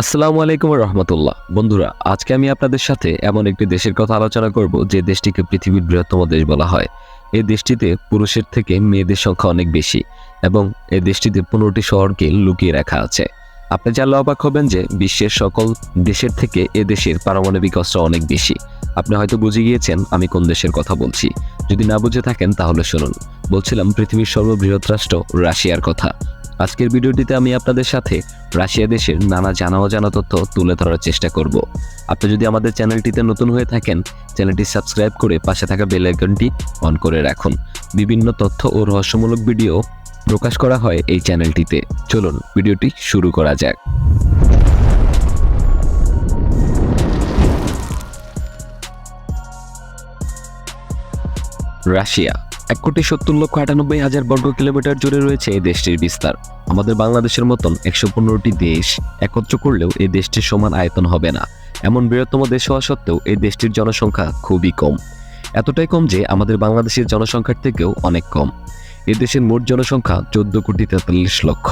আসসালামু আলাইকুম রহমতুল্লাহ। বন্ধুরা, আজকে আমি আপনাদের সাথে এমন একটি দেশের কথা আলোচনা করব, যে দেশটিকে পৃথিবীর বৃহত্তম দেশ বলা হয়। এই দেশটিতে পুরুষের থেকে মেয়েদের সংখ্যা অনেক বেশি এবং এই দেশটিতে পনেরোটি শহরকে লুকিয়ে রাখা আছে। আপনি জানলে অবাক হবেন যে বিশ্বের সকল দেশের থেকে এ দেশের পারমাণবিক অস্ত্র অনেক বেশি। আপনি হয়তো বুঝে গিয়েছেন আমি কোন দেশের কথা বলছি। যদি না বুঝে থাকেন তাহলে শুনুন। বলছিলাম পৃথিবীর সর্ববৃহৎ রাষ্ট্র রাশিয়ার কথা। আজকের ভিডিওটিতে আমি আপনাদের সাথে রাশিয়া দেশের নানা জানা অজানা তথ্য তুলে ধরার চেষ্টা করব। আপনি যদি আমাদের চ্যানেলটিতে নতুন হয়ে থাকেন, চ্যানেলটি সাবস্ক্রাইব করে পাশে থাকা বেল আইকনটি অন করে রাখুন। বিভিন্ন তথ্য ও রহস্যমূলক ভিডিও প্রকাশ করা হয় এই চ্যানেলটিতে। চলুন, ভিডিওটি শুরু করা যাক। রাশিয়া এক কোটি সত্তর লক্ষ আটানব্বই হাজার বর্গ কিলোমিটার জুড়ে রয়েছে এই দেশটির বিস্তার। আমাদের বাংলাদেশের মতন একশো পনেরোটি দেশ একত্র করলেও এই দেশটির সমান আয়তন হবে না। এমন বৃহত্তম দেশ হওয়া সত্ত্বেও এই দেশটির জনসংখ্যা খুবই কম। এতটাই কম যে আমাদের বাংলাদেশের জনসংখ্যার থেকেও অনেক কম। এ দেশের মোট জনসংখ্যা চোদ্দ কোটি তেতাল্লিশ লক্ষ।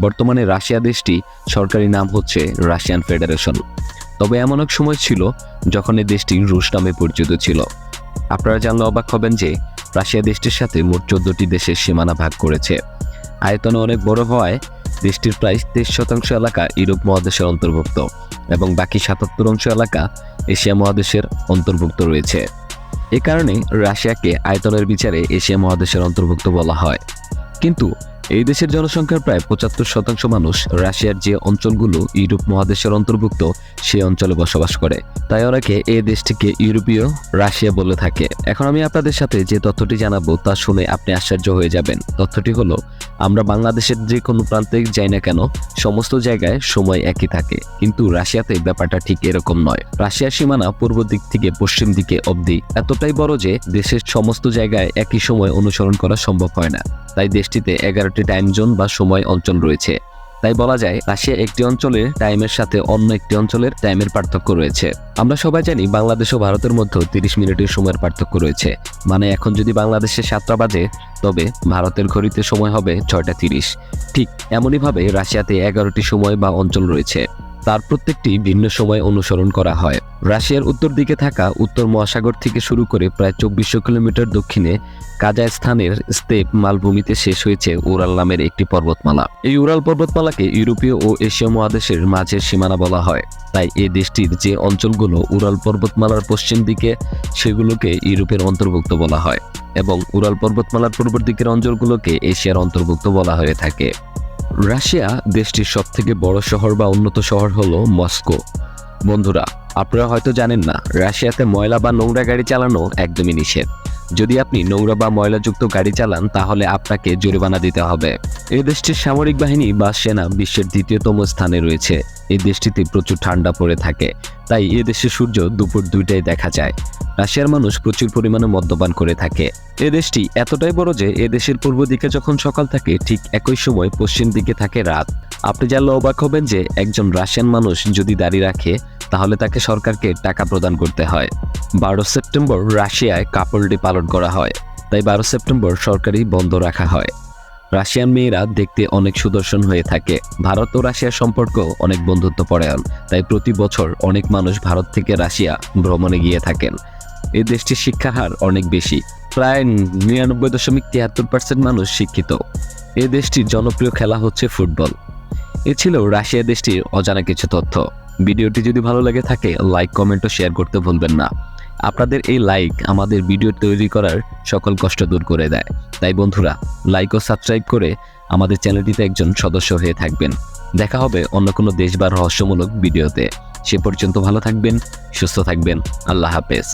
বর্তমানে রাশিয়া দেশটি সরকারি নাম হচ্ছে রাশিয়ান ফেডারেশন। তবে এমন এক সময় ছিল যখন এই দেশটি রুশ নামে পরিচিত ছিল। আপনারা জানলে অবাক হবেন যে রাশিয়া দেশটির সাথে মোট চোদ্দটি দেশের সীমানা ভাগ করেছে। আয়তন অনেক বড় হওয়ায় দেশটির প্রায় তেইশ শতাংশ এলাকা ইউরোপ মহাদেশের অন্তর্ভুক্ত এবং বাকি সাতাত্তর অংশ এলাকা এশিয়া মহাদেশের অন্তর্ভুক্ত রয়েছে। এ কারণে রাশিয়াকে আয়তনের বিচারে এশিয়া মহাদেশের অন্তর্ভুক্ত বলা হয়। কিন্তু এই দেশের জনসংখ্যার প্রায় পঁচাত্তর শতাংশ মানুষ রাশিয়ার যে অঞ্চলগুলো ইউরোপ মহাদেশের অন্তর্ভুক্ত সেই অঞ্চলে বসবাস করে। তাই অনেকে এই দেশটিকে ইউরোপীয় রাশিয়া বলে থাকে। এখন আমি আপনাদের সাথে যে তথ্যটি জানাব তা শুনে আপনি আশ্চর্য হয়ে যাবেন। তথ্যটি হলো, আমরা বাংলাদেশের যে কোনো প্রান্তে যাই না কেন, সমস্ত জায়গায় সময় একই থাকে। কিন্তু রাশিয়াতে ব্যাপারটা ঠিক এরকম নয়। রাশিয়ার সীমানা পূর্ব দিক থেকে পশ্চিম দিকে অবধি, এতটাই বড় যে দেশের সমস্ত জায়গায় একই সময় অনুসরণ করা সম্ভব হয় না। তাই দেশটিতে এগারোটি টাইম জোন বা সময় অঞ্চল রয়েছে। তাই বলা যায়, রাশিয়া একটি অঞ্চলের টাইমের সাথে অন্য একটি অঞ্চলের টাইমের পার্থক্য রয়েছে। আমরা সবাই জানি, বাংলাদেশ ও ভারতের মধ্যে তিরিশ মিনিটের সময়ের পার্থক্য রয়েছে। মানে এখন যদি বাংলাদেশে সাতটা বাজে, তবে ভারতের ঘড়িতে সময় হবে ছয়টা তিরিশ। ঠিক এমনইভাবে রাশিয়াতে এগারোটি সময় বা অঞ্চল রয়েছে। তার প্রত্যেকটি ভিন্ন সময় অনুসরণ করা হয়। রাশিয়ার উত্তর দিকে থাকা উত্তর মহাসাগর থেকে শুরু করে প্রায় চব্বিশশো কিলোমিটার দক্ষিণে কাজাস্তানের স্তেপ মালভূমিতে শেষ হয়েছে উরাল নামের একটি পর্বতমালা। এই উরাল পর্বতমালাকে ইউরোপীয় ও এশীয় মহাদেশের মাঝের সীমানা বলা হয়। তাই এই দেশটির যে অঞ্চলগুলো উরাল পর্বতমালার পশ্চিম দিকে, সেগুলোকে ইউরোপের অন্তর্ভুক্ত বলা হয় এবং উরাল পর্বতমালার পূর্ব দিকের অঞ্চলগুলোকে এশিয়ার অন্তর্ভুক্ত বলা হয়ে থাকে। রাশিয়া দেশটির সবথেকে বড় শহর বা উন্নত শহর হলো মস্কো। বন্ধুরা, আপনারা হয়তো জানেন না, রাশিয়াতে ময়লা বা নোংরা গাড়ি চালানো একদমই নিষেধ। যদি আপনি নোংরা বা ময়লাযুক্ত গাড়ি চালান, তাহলে আপনাকে জরিমানা দিতে হবে। এ দেশটির সামরিক বাহিনী বা সেনা বিশ্বের দ্বিতীয়তম স্থানে রয়েছে। এই দেশটিতে প্রচুর ঠান্ডা পড়ে থাকে। তাই এ দেশে সূর্য দুপুর দুইটাই দেখা যায়। রাশিয়ার মানুষ প্রচুর পরিমাণে মদ্যপান করে থাকে। এ দেশটি এতটাই বড় যে, এ দেশের পূর্ব দিকে যখন সকাল থাকে, ঠিক একই সময় পশ্চিম দিকে থাকে রাত। আপনি জানলে অবাক হবেন যে, একজন রাশিয়ান মানুষ যদি দাঁড়িয়ে রাখে তাহলে তাকে সরকারকে টাকা প্রদান করতে হয়। বারো সেপ্টেম্বর রাশিয়ায় কাপড় ডে পালন করা হয়, তাই বারো সেপ্টেম্বর সরকারি বন্ধ রাখা হয়। রাশিয়ান মেয়েরা দেখতে অনেক সুদর্শন হয়ে থাকে। ভারত ও রাশিয়ার সম্পর্ক অনেক বন্ধুত্ব পরায়ণ তাই প্রতি বছর অনেক মানুষ ভারত থেকে রাশিয়া ভ্রমণে গিয়ে থাকেন। এই দেশটির শিক্ষার হার অনেক বেশি, প্রায় নিরানব্বই দশমিক তিয়াত্তর পার্সেন্ট মানুষ শিক্ষিত। এ দেশটির জনপ্রিয় খেলা হচ্ছে ফুটবল। এ ছিল রাশিয়া দেশটির অজানা কিছু তথ্য। ভিডিওটি যদি ভালো লেগে থাকে লাইক কমেন্ট ও শেয়ার করতে ভুলবেন না। আপনাদের এই লাইক আমাদের ভিডিও তৈরি করার সকল কষ্ট দূর করে দেয়। তাই বন্ধুরা লাইক ও সাবস্ক্রাইব করে আমাদের চ্যানেলটিতে একজন সদস্য হয়ে থাকবেন। দেখা হবে অন্য কোনো দেশ বা রহস্যমূলক ভিডিওতে সে পর্যন্ত ভালো থাকবেন, সুস্থ থাকবেন। আল্লাহ হাফেজ।